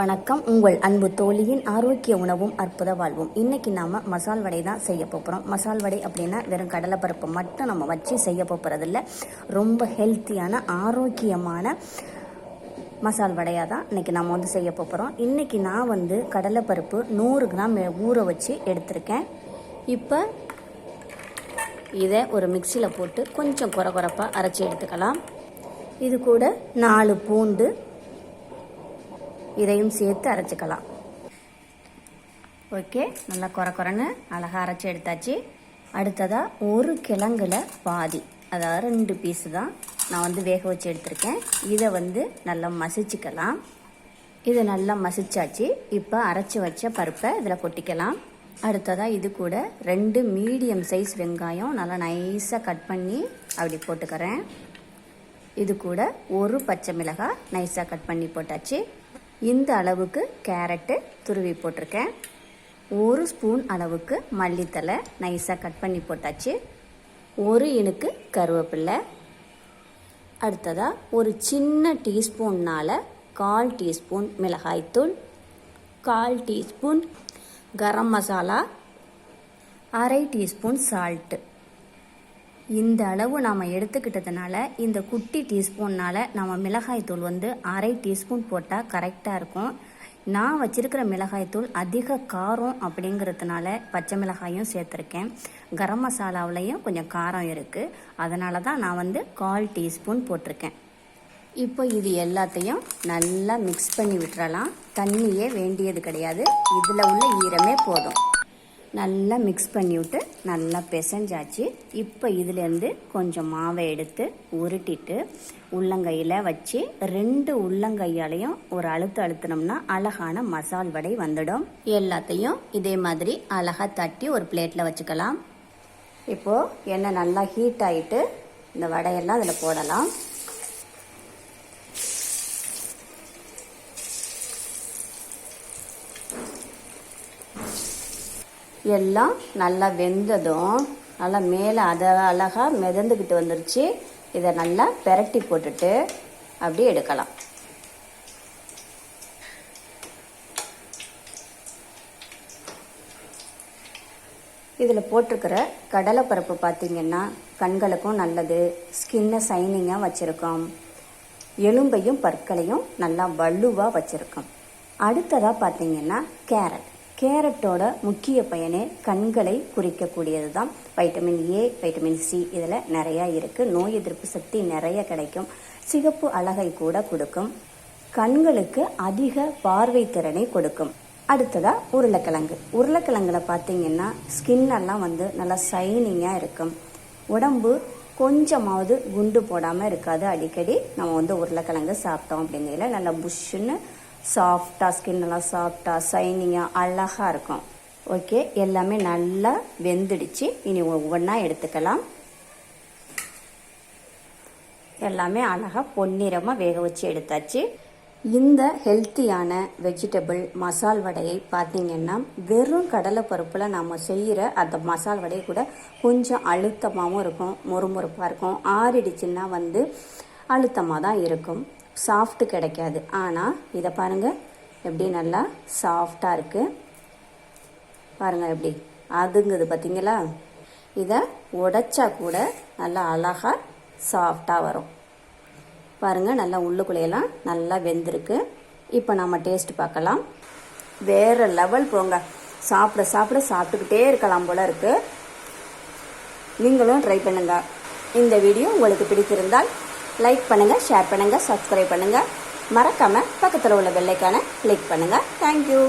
வணக்கம். உங்கள் அன்பு தோழியின் ஆரோக்கிய உணவும் அற்புத வாழ்வும். இன்றைக்கி நாம் மசால் வடை தான் செய்ய போகிறோம் மசால் வடை அப்படின்னா வெறும் கடலைப்பருப்பு மட்டும் நம்ம வச்சு செய்ய போகிறதில்ல ரொம்ப ஹெல்த்தியான ஆரோக்கியமான மசால் வடையாக தான் இன்றைக்கி நம்ம வந்து செய்ய போகிறோம் இன்றைக்கி நான் வந்து கடலைப்பருப்பு நூறு கிராம் ஊற வச்சு எடுத்திருக்கேன். இப்போ இதை ஒரு மிக்சியில் போட்டு கொஞ்சம் குறை குறைப்பாக அரைச்சி எடுத்துக்கலாம். இது கூட நாலு பூண்டு இதையும் சேர்த்து அரைச்சிக்கலாம். ஓகே நல்லா குறை குறைன்னு அழகாக அரைச்சி எடுத்தாச்சு. அடுத்ததாக ஒரு கிழங்குல பாதி அதாவது ரெண்டு பீஸு தான் நான் வந்து வேக வச்சு எடுத்திருக்கேன். இதை வந்து நல்லா மசிச்சுக்கலாம். இதை நல்லா மசிச்சாச்சு. இப்போ அரைச்சி வச்ச பருப்பை இதில் கொட்டிக்கலாம். அடுத்ததாக இது கூட ரெண்டு மீடியம் சைஸ் வெங்காயம் நல்லா நைஸாக கட் பண்ணி அப்படி போட்டுக்கிறேன். இது கூட ஒரு பச்சை மிளகாய் நைஸாக கட் பண்ணி போட்டாச்சு. இந்த அளவுக்கு கேரட்டு துருவி போட்டிருக்கேன். ஒரு ஸ்பூன் அளவுக்கு மல்லித்தலை நைஸாக கட் பண்ணி போட்டாச்சு. ஒரு இனுக்கு கருவேப்பில்லை. அடுத்ததாக ஒரு சின்ன டீஸ்பூன்னால் கால் டீஸ்பூன் மிளகாய்த்தூள் கால் டீஸ்பூன் கரம் மசாலா அரை டீஸ்பூன் சால்ட்டு இந்த அளவு நாம் எடுத்துக்கிட்டதுனால இந்த குட்டி டீஸ்பூன்னால் நம்ம மிளகாய்த்தூள் வந்து அரை டீஸ்பூன் போட்டால் கரெக்டாக இருக்கும். நான் வச்சுருக்கிற மிளகாய்த்தூள் அதிக காரம் அப்படிங்கிறதுனால பச்சை மிளகாயும் சேர்த்துருக்கேன். கரம் மசாலாவிலையும் கொஞ்சம் காரம் இருக்குது அதனால தான் நான் வந்து கால் டீஸ்பூன் போட்டிருக்கேன். இப்போ இது எல்லாத்தையும் நல்லா மிக்ஸ் பண்ணி விட்டுறலாம். தண்ணியே வேண்டியது கிடையாது. இதில் உள்ள ஈரமே போதும். நல்லா மிக்ஸ் பண்ணிவிட்டு நல்லா பிசைஞ்சாச்சு. இப்போ இதுலேருந்து கொஞ்சம் மாவை எடுத்து உருட்டிட்டு உள்ளங்கையில் வச்சு ரெண்டு உள்ளங்கையாலையும் ஒரு அழுத்து அழுத்தினோம்னா அழகான மசால் வடை வந்துடும். எல்லாத்தையும் இதே மாதிரி அழகாக தட்டி ஒரு பிளேட்டில் வச்சுக்கலாம். இப்போது எண்ணெய் நல்லா ஹீட் ஆகிட்டு இந்த வடையெல்லாம் அதில் போடலாம். எல்லாம் நல்லா வெந்ததும் நல்லா மேலே அதை அழகாக மிதந்துக்கிட்டு வந்துருச்சு. இதை நல்லா பெரட்டி போட்டுட்டு அப்படி எடுக்கலாம். இதில் போட்டிருக்கிற கடலைப்பருப்பு பார்த்தீங்கன்னா கண்களுக்கும் நல்லது. ஸ்கின்னை சைனிங்காக வச்சுருக்கோம். எலும்பையும் பற்களையும் நல்லா வலுவாக வச்சுருக்கோம். அடுத்ததாக பார்த்தீங்கன்னா கேரட். கேரட்டோட முக்கிய பயனே கண்களை குறிக்கக்கூடியது தான் வைட்டமின் ஏ வைட்டமின் சி இதில் நிறையா இருக்குது நோய் எதிர்ப்பு சக்தி நிறைய கிடைக்கும். சிகப்பு அழகை கூட கொடுக்கும். கண்களுக்கு அதிக பார்வை திறனை கொடுக்கும். அடுத்ததா உருளைக்கிழங்கு. உருளைக்கிழங்குல பார்த்தீங்கன்னா ஸ்கின் எல்லாம் வந்து நல்லா சைனிங்காக இருக்கும். உடம்பு கொஞ்சமாவது குண்டு போடாமல் இருக்காது. அடிக்கடி நம்ம வந்து உருளைக்கிழங்கு சாப்பிட்டோம் அப்படிங்கிறதுல நல்லா புஷ்ஷுன்னு சாஃப்டாக ஸ்கின் எல்லாம் சாஃப்டாக சைனிங்காக அழகாக இருக்கும். ஓகே எல்லாமே நல்லா வெந்துடுச்சு. இனி ஒவ்வொன்றா எடுத்துக்கலாம். எல்லாமே அழகாக பொன்னிறமாக வேக வச்சு எடுத்தாச்சு. இந்த ஹெல்த்தியான வெஜிடபிள் மசால் வடையை பார்த்தீங்கன்னா வெறும் கடலை பருப்பில் நம்ம செய்கிற அந்த மசால் வடையை கூட கொஞ்சம் அழுத்தமாகவும் இருக்கும் மொறுமொறுப்பாக இருக்கும். ஆறிடுச்சுன்னா வந்து அழுத்தமாக தான் இருக்கும். சாஃப்ட் கிடைக்காது. ஆனால் இதை பாருங்கள் எப்படி நல்லா சாஃப்டாக இருக்குது பாருங்கள் எப்படி. அதுங்குது பார்த்தீங்களா இதை உடைச்சா கூட நல்லா அழகாக சாஃப்டாக வரும். பாருங்கள் நல்லா உள்ளுக்குள்ளையெல்லாம் நல்லா வெந்திருக்கு. இப்போ நம்ம டேஸ்ட் பார்க்கலாம். வேறு லெவல் போங்க. சாப்பிட சாப்பிட சாப்பிட்டுக்கிட்டே இருக்கலாம் போல் இருக்குது நீங்களும் ட்ரை பண்ணுங்க. இந்த வீடியோ உங்களுக்கு பிடித்திருந்தால் லைக் பண்ணுங்கள் ஷேர் பண்ணுங்கள் சப்ஸ்கிரைப் பண்ணுங்கள் மறக்காமல் பக்கத்தில் உள்ள பெல்லைக்கான கிளிக் பண்ணுங்கள் தேங்க்யூ